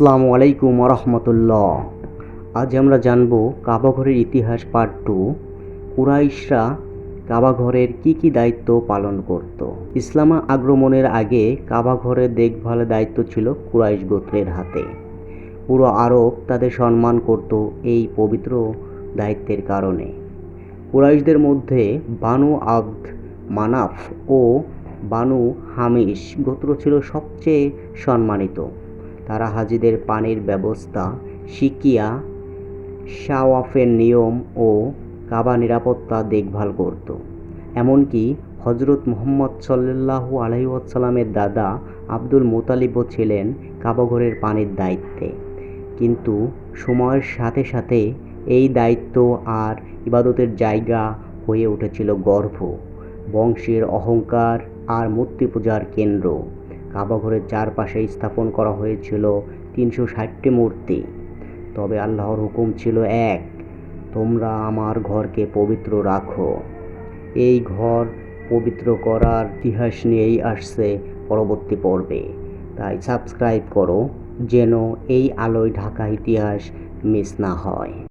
আসসালামু আলাইকুম রহমতুল্লাহ আজ আমরা জানব কাবাঘরের ইতিহাস পার্ট টু কুরাইশরা কাবাঘরের কি কি দায়িত্ব পালন করত? ইসলাম আক্রমণের আগে কাবাঘরের দেখভালের দায়িত্ব ছিল কুরাইশ গোত্রের হাতে। পুরো আরব তাদের সম্মান করত এই পবিত্র দায়িত্বের কারণে। কুরাইশদের মধ্যে বানু আব্দ মানাফ ও বানু হামিশ গোত্র ছিল সবচেয়ে সম্মানিত। তারা হাজিদের পানির ব্যবস্থা, শিকিয়া, শাওয়াফের নিয়ম ও কাবা নিরাপত্তা দেখভাল করত। এমনকি হজরত মোহাম্মদ সাল্লাল্লাহু আলহিউসালামের দাদা আব্দুল মোতালিবও ছিলেন কাবাঘরের পানির দায়িত্বে। কিন্তু সময়ের সাথে সাথে এই দায়িত্ব আর ইবাদতের জায়গা হয়ে উঠেছিল গর্ভ, বংশের অহংকার আর মূর্তি পূজার কেন্দ্র। কাবাঘরের চারপাশে স্থাপন করা হয়েছিল তিনশো ষাটটি মূর্তি। তবে আল্লাহর হুকুম ছিল এক, তোমরা আমার ঘরকে পবিত্র রাখো। এই ঘর পবিত্র করার ইতিহাস নিয়েই আসছে পরবর্তী পর্বে। তাই সাবস্ক্রাইব করো, যেন এই আলোয় ঢাকা ইতিহাস মিস না হয়।